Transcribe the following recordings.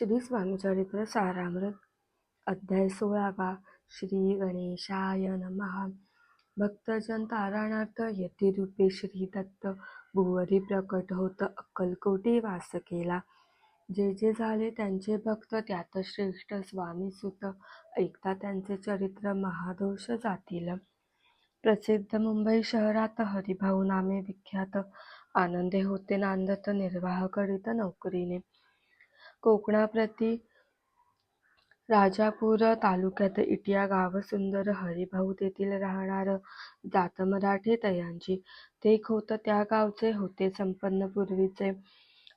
श्री स्वामीचरित्र सारामृत अध्याय सोळावा श्री गणेशाय नमः। भक्तजन तारणार्थ यतिरूपे श्री दत्त भुवरी प्रकट होत अक्कलकोटी वास केला जे जे झाले त्यांचे भक्त त्यात श्रेष्ठ स्वामी सुत ऐकता त्यांचे चरित्र महादोष जातील। प्रसिद्ध मुंबई शहरात हरिभाऊ नामे विख्यात आनंदे होते नांदत निर्वाह करीत नोकरीने। कोकणाप्रती राजापूर तालुक्यात इटिया गाव सुंदर हरिभाऊ तेथील राहणार जात मराठी तयांची. ते खोत त्या गावचे होते संपन्न पूर्वीचे.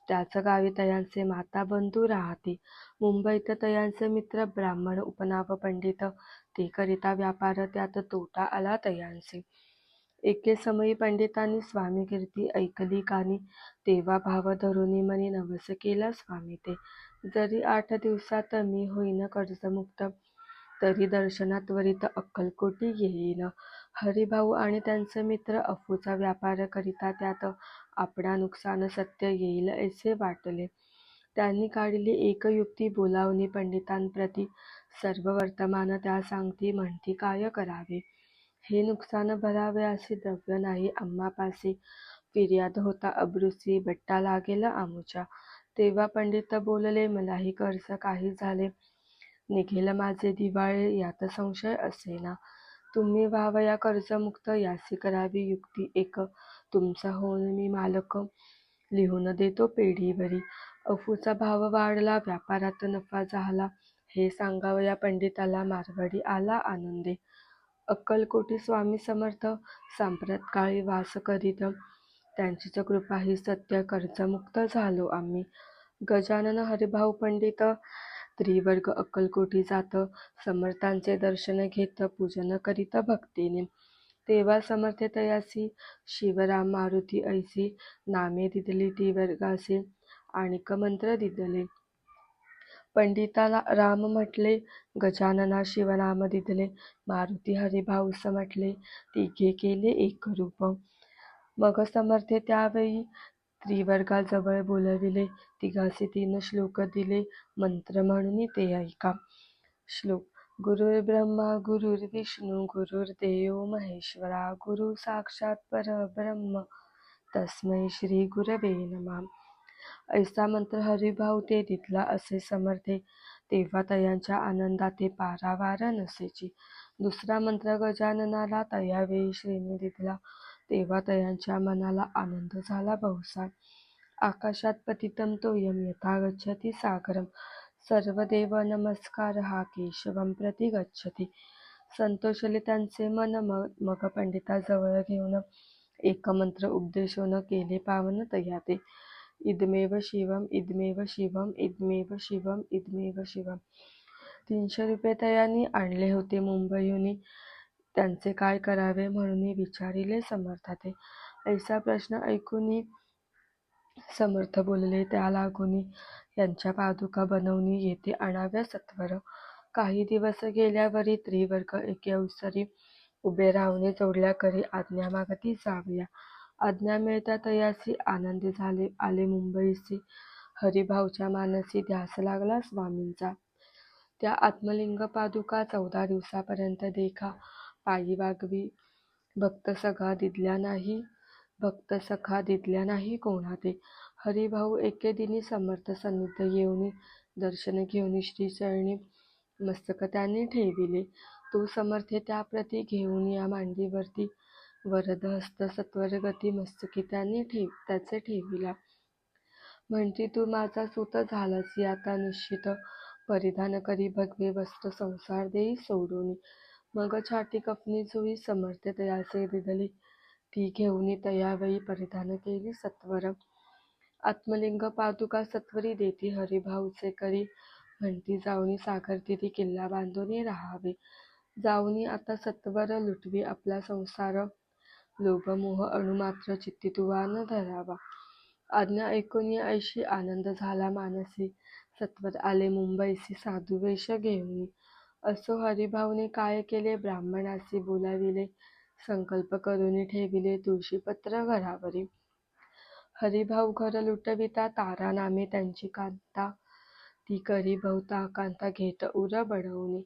त्याच गावी तयांचे माता बंधू राहती. मुंबईत तयांचे मित्र ब्राह्मण उपनाव पंडित. ते करिता व्यापार त्यात तोटा आला तयांचे. एके समयी पंडितांनी स्वामी कीर्ती ऐकली कानी तेव्हा भाव धरुनी मनी नवस केला स्वामी ते. जरी आठ दिवसात मी होईन कर्जमुक्त तरी दर्शनात त्वरित अक्कलकोटी येईन. हरिभाऊ आणि त्यांचे मित्र अफूचा व्यापार करिता त्यात आपणा नुकसान सत्य येईल असे वाटले. त्यांनी काढली एक युक्ती बोलावणी पंडितांप्रती सर्व वर्तमान त्या सांगती म्हणती काय करावे? हे नुकसान भरावे असे द्रव्य नाही. आम्हापासी फिर्याद होता. अब्रुसी बट्टा लागेल आमुच्या. तेव्हा पंडित बोलले मलाही कर्ज काही झाले. निघेल माझे दिवाळे यात संशय असेना. तुम्ही व्हावया कर्जमुक्त यासी करावी युक्ती एक. तुमचा होऊन मी मालक लिहून देतो पेढीवरी. अफूचा भाव वाढला व्यापारात नफा झाला. हे सांगावया पंडिताला मारवाडी आला आनंदे. अक्कलकोटी स्वामी समर्थ सांप्रतकाळी वास करीत. त्यांचीच कृपा ही सत्य कर्जमुक्त झालो आम्ही. गजानन हरिभाऊ पंडित त्रिवर्ग अक्कलकोटी जात समर्थांचे दर्शन घेत पूजन करीत भक्तीने. तेव्हा समर्थे तयासी शिवराम मारुती ऐसी नामे दिदली त्रिवर्गासी आणिक मंत्र दिदले. पंडिताला राम म्हटले गजानना शिवनाम दिदले मारुती हरिभाऊस म्हटले तिघे केले एक रूप. मग समर्थे त्यावेळी त्रिवर्गाजवळ बोलविले तिघासी तीन श्लोक दिले मंत्र म्हणून ते ऐका. श्लोक गुरुर्ब्रह्मा गुरुर्विष्णू गुरुर्देव महेश्वरा गुरु साक्षात परब्रह्म तस्मै श्री गुरवे नमः. ऐसा मंत्र हरिभाऊ ते दितला असे समर्थे. तेव्हा तयांच्या आनंदाते पारावार नसेची. दुसरा मंत्र गजाननाला तयावेळी श्रेणी दितला. तेव्हा तयांच्या मनाला आनंद झाला बहुसा आकाशात पतितं तोयं यथा गच्छति सागरं सर्वदेव नमस्कार हा केशवं प्रति गच्छति. संतोषले त्यांचे मन मग पंडिताजवळ घेऊन. एक मंत्र उपदेशून केले पावन तया ते इदमेव शिवम इदमेव शिवम इदमेव शिवम इदमेव शिवम. तीनशे रुपये तयानी आणले होते मुंबईहून. त्यांचे काय करावे म्हणून विचारिले समर्थाते. ऐसा प्रश्न ऐकून समर्थ बोलले त्या लागून यांच्या पादुका बनवून येथे आणाव्या सत्वर. काही दिवस गेल्यावरी त्रिवर्ग एके अवसरी उभे राहून जोडल्या करी आज्ञा मागती जावया आज्ञा मिळता तयासी आनंदी झाले आले मुंबईसी हरिभाऊच्या मानसी ध्यास लागला स्वामींचा. त्या आत्मलिंग पादुका चौदा दिवसापर्यंत देखा पायी वागवी भक्त सखा दिदल्या नाही भक्त सखा दिदल्या नाही कोणा ते हरिभाऊ एके दिनी समर्थ सन्निध येऊन दर्शन घेऊन श्रीचरणी मस्तक त्यांनी ठेविले. तो समर्थे त्याप्रती घेऊन या मांडीवरती वरद हस्त सत्वर गती मस्तकी त्यांनी ठेव त्याचे ठेविला. म्हणती तू माझा सुत झालास आता निश्चित परिधान करी भगवे वस्त्र संसार देई सोडून. मग छाटी कपनी जुई समर्थ तयासे दिदली ती घेऊन तयावेळी परिधान केली सत्वर. आत्मलिंग पादुका सत्वरी देती हरिभाऊचे करी. म्हणती जाऊनी तिथी किल्ला बांधून राहावे. जाऊनी आता सत्वर लुटवी आपला संसार. लोभमोह अणुमात्र चित्ती तुवा न धरावा. आज्ञा ऐकून ऐशी आनंद झाला मानसी. सत्वर आले मुंबईसी साधू वेश घेऊन. असो हरिभाऊने काय केले? ब्राह्मणासी बोलाविले. संकल्प करून ठेविले तुळशीपत्र घरावरी. हरिभाऊ घर लुटविता तारा नामे त्यांची कांता. ती करी बहुता कांता घेत उर बढवणी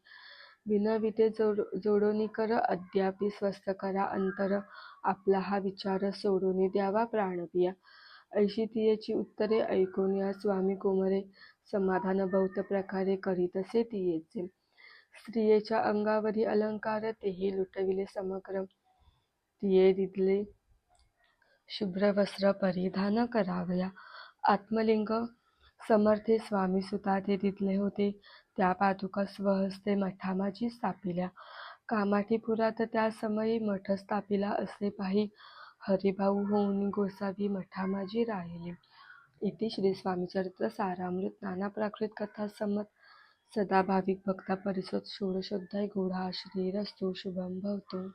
विनविते जोडोनी कर अद्यापि स्वस्थ करा अंतर. आपला हा विचार सोडूनी द्यावा प्राणप्रिया. ऐशी तियेची उत्तरे ऐकून या स्वामी कोमरे समाधान बहुत प्रकारे करीतसे तियेचे स्त्रियेच्या अंगावरी अलंकार तेही लुटविले समग्र. तिये दिदले शुभ्र वस्त्र परिधान करावया. आत्मलिंग समर्थे स्वामी सुता ते दिदले होते. त्या पादुका स्वहस्ते मठामाजी स्थापिल्या. कामाठीपुरात त्या समयी मठ स्थापिला असे पाही हरिभाऊ होऊन गोसावी मठामाजी राहिले. इति श्री स्वामीचरित्र सारामृत नाना प्राकृत कथा समत सदा भाविक भक्ता परिसत षोडशोध्याय गूढा श्रीरस्तु शुभम भवतो.